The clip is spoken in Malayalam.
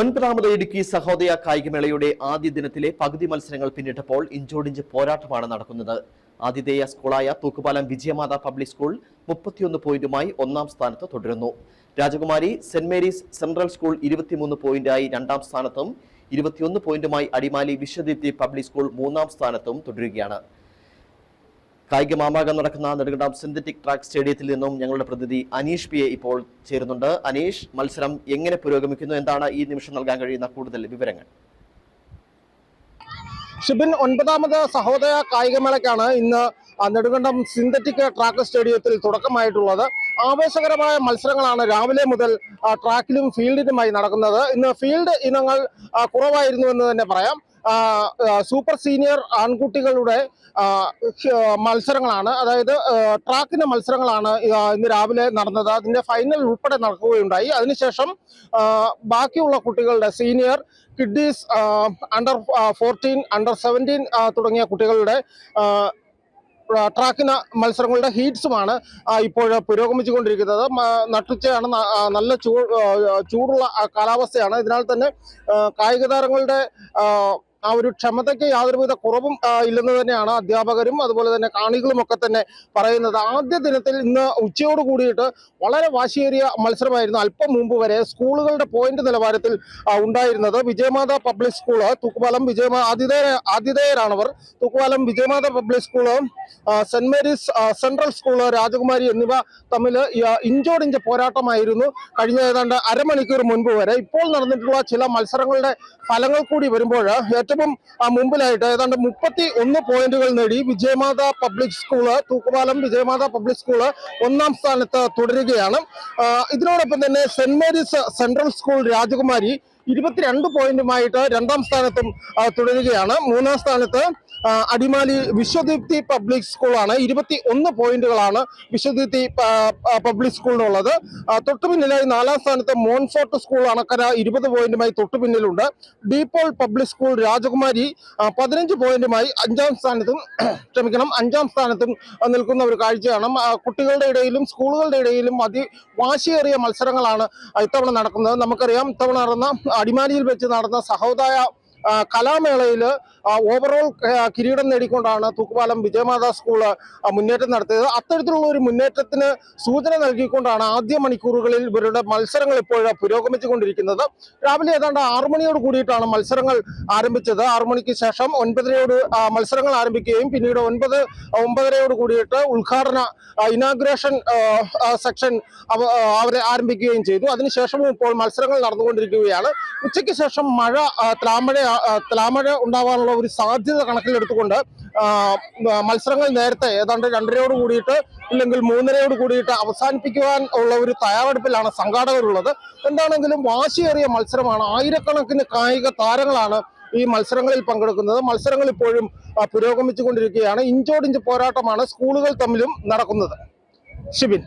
ഒൻപതാമത് ഇടുക്കി സഹോദയ കായികമേളയുടെ ആദ്യ ദിനത്തിലെ പകുതി മത്സരങ്ങൾ പിന്നിട്ടപ്പോൾ ഇഞ്ചോടിഞ്ച് പോരാട്ടമാണ് നടക്കുന്നത്. ആതിഥേയ സ്കൂളായ തൂക്കുപാലം വിജയമാത പബ്ലിക് സ്കൂൾ മുപ്പത്തിയൊന്ന് പോയിന്റുമായി ഒന്നാം സ്ഥാനത്ത് തുടരുന്നു. രാജകുമാരി സെന്റ് മേരീസ് സെൻട്രൽ സ്കൂൾ ഇരുപത്തിമൂന്ന് പോയിന്റായി രണ്ടാം സ്ഥാനത്തും ഇരുപത്തിയൊന്ന് പോയിന്റുമായി അടിമാലി വിശ്വദീപ്തി പബ്ലിക് സ്കൂൾ മൂന്നാം സ്ഥാനത്തും തുടരുകയാണ്. കായിക മാമാകം നടക്കുന്ന നെടുകണ്ടാം സിന്തറ്റിക് ട്രാക്ക് സ്റ്റേഡിയത്തിൽ നിന്നും ഞങ്ങളുടെ പ്രതിനിധി അനീഷ് പി എ ഇപ്പോൾ ചേരുന്നുണ്ട്. അനീഷ് മത്സരം എങ്ങനെ പുരോഗമിക്കുന്നു? എന്താണ് ഈ നിമിഷം നൽകാൻ കഴിയുന്ന കൂടുതൽ വിവരങ്ങൾ? ഷിബിൻ ഒൻപതാമത് സഹോദര കായികമേളയ്ക്കാണ് ഇന്ന് നെടുകണ്ടം സിന്തറ്റിക് ട്രാക്ക് സ്റ്റേഡിയത്തിൽ തുടക്കമായിട്ടുള്ളത്. ആവേശകരമായ മത്സരങ്ങളാണ് രാവിലെ മുതൽ ട്രാക്കിലും ഫീൽഡിലുമായി നടക്കുന്നത്. ഇന്ന് ഫീൽഡ് ഇനങ്ങൾ കുറവായിരുന്നു എന്ന് തന്നെ പറയാം. സൂപ്പർ സീനിയർ ആൺകുട്ടികളുടെ മത്സരങ്ങളാണ്. അതായത് ട്രാക്കിന്റെ മത്സരങ്ങളാണ് ഇന്ന് രാവിലെ നടന്നത്. അതിന്റെ ഫൈനൽ ഉൾപ്പെടെ നടക്കുകയുണ്ടായി. അതിനുശേഷം ബാക്കിയുള്ള കുട്ടികളുടെ senior kiddies under fourteen under seventeen തുടങ്ങിയ കുട്ടികളുടെ ട്രാക്കിന് മത്സരങ്ങളുടെ ഹീറ്റ്സുമാണ് ഇപ്പോൾ പുരോഗമിച്ചുകൊണ്ടിരിക്കുന്നത്. കൊണ്ടിരിക്കുന്നത് നട്ടുച്ചയാണ് നല്ല ചൂടുള്ള കാലാവസ്ഥയാണ്. ഇതിനാൽ തന്നെ കായിക താരങ്ങളുടെ ആ, ഒരു ക്ഷമതയ്ക്ക് യാതൊരുവിധ കുറവും ഇല്ലെന്ന് തന്നെയാണ് അധ്യാപകരും അതുപോലെ തന്നെ കാണികളും ഒക്കെ തന്നെ പറയുന്നത്. ആദ്യ ദിനത്തിൽ ഇന്ന് ഉച്ചയോട് കൂടിയിട്ട് വളരെ വാശിയേറിയ മത്സരമായിരുന്നു അല്പം മുമ്പ് വരെ സ്കൂളുകളുടെ പോയിന്റ് നിലവാരത്തിൽ ഉണ്ടായിരുന്നത്. വിജയമാത പബ്ലിക് സ്കൂൾ തൂക്കുപാലം വിജയമാ ആതിഥേയ ആതിഥേയരാണവർ. Thookkupalam Vijayamatha public school saint Mary's central school Rajakumari എന്നിവ തമ്മിൽ ഇഞ്ചോടിഞ്ച് പോരാട്ടമായിരുന്നു. കഴിഞ്ഞ ഏതാണ്ട് അരമണിക്കൂർ മുൻപ് വരെ. ഇപ്പോൾ നടന്നിട്ടുള്ള ചില മത്സരങ്ങളുടെ ഫലങ്ങൾ കൂടി വരുമ്പോൾ ഏറ്റവും ആ, മുമ്പിലായിട്ട് ഏതാണ്ട് മുപ്പത്തി ഒന്ന് പോയിന്റുകൾ നേടി Vijayamatha public school Thookkupalam Vijayamatha public school ഒന്നാം സ്ഥാനത്ത് തുടരുകയാണ്. ഇതിനോടൊപ്പം തന്നെ സെന്റ് മേരീസ് സെൻട്രൽ സ്കൂൾ രാജകുമാരി ഇരുപത്തിരണ്ട് പോയിന്റുമായിട്ട് രണ്ടാം സ്ഥാനത്തും തുടരുകയാണ്. മൂന്നാം സ്ഥാനത്ത് അടിമാലി വിശ്വദീപ്തി പബ്ലിക് സ്കൂളാണ്. ഇരുപത്തി ഒന്ന് പോയിന്റുകളാണ് വിശ്വദീപ്തി പബ്ലിക് സ്കൂളിനുള്ളത് തൊട്ടു പിന്നിലായി നാലാം സ്ഥാനത്ത് മോൺഫോർട്ട് സ്കൂൾ അണക്കര ഇരുപത് പോയിന്റുമായി തൊട്ടു പിന്നിലുണ്ട് ഡീപോൾ പബ്ലിക് സ്കൂൾ രാജകുമാരി പതിനഞ്ച് പോയിന്റുമായി അഞ്ചാം സ്ഥാനത്തും ക്ഷമിക്കണം അഞ്ചാം സ്ഥാനത്തും നിൽക്കുന്ന ഒരു കാഴ്ചയാണ്. കുട്ടികളുടെ ഇടയിലും സ്കൂളുകളുടെ ഇടയിലും അതി വാശിയേറിയ മത്സരങ്ങളാണ് ഇത്തവണ നടക്കുന്നത്. നമുക്കറിയാം ഇത്തവണ നടന്ന അടിമാലിയിൽ വെച്ച് നടന്ന സഹോദായ കലാമേളയിൽ ഓവറോൾ കിരീടം നേടിക്കൊണ്ടാണ് തൂക്കുപാലം വിജയമാതാ സ്കൂൾ മുന്നേറ്റം നടത്തിയത്. അത്തരത്തിലുള്ള ഒരു മുന്നേറ്റത്തിന് സൂചന നൽകിക്കൊണ്ടാണ് ആദ്യ മണിക്കൂറുകളിൽ ഇവരുടെ മത്സരങ്ങൾ ഇപ്പോൾ പുരോഗമിച്ചുകൊണ്ടിരിക്കുന്നത്. രാവിലെ ഏതാണ്ട് ആറു മണിയോട് കൂടിയിട്ടാണ് മത്സരങ്ങൾ ആരംഭിച്ചത്. ആറു മണിക്ക് ശേഷം ഒൻപതരയോട് മത്സരങ്ങൾ ആരംഭിക്കുകയും പിന്നീട് ഒൻപത് ഒമ്പതരയോട് കൂടിയിട്ട് ഉദ്ഘാടന ഇനാഗ്രേഷൻ സെക്ഷൻ അവരെ ആരംഭിക്കുകയും ചെയ്തു. അതിനുശേഷവും ഇപ്പോൾ മത്സരങ്ങൾ നടന്നുകൊണ്ടിരിക്കുകയാണ്. ഉച്ചയ്ക്ക് ശേഷം മഴ ത്രാമഴ ത്രാമഴ ഉണ്ടാവാനുള്ള ഒരു സാധ്യത കണക്കിലെടുത്തുകൊണ്ട് മത്സരങ്ങൾ നേരത്തെ ഏതാണ്ട് രണ്ടരയോട് കൂടിയിട്ട് ഇല്ലെങ്കിൽ മൂന്നരയോട് കൂടിയിട്ട് അവസാനിപ്പിക്കുവാൻ ഉള്ള ഒരു തയ്യാറെടുപ്പിലാണ് സംഘാടകരുള്ളത്. എന്താണെങ്കിലും വാശിയേറിയ മത്സരമാണ്. ആയിരക്കണക്കിന് കായിക താരങ്ങളാണ് ഈ മത്സരങ്ങളിൽ പങ്കെടുക്കുന്നത്. മത്സരങ്ങൾ ഇപ്പോഴും പുരോഗമിച്ചുകൊണ്ടിരിക്കുകയാണ്. ഇഞ്ചോടിഞ്ച് പോരാട്ടമാണ് സ്കൂളുകൾ തമ്മിലും നടക്കുന്നത്. ഷിബിൻ.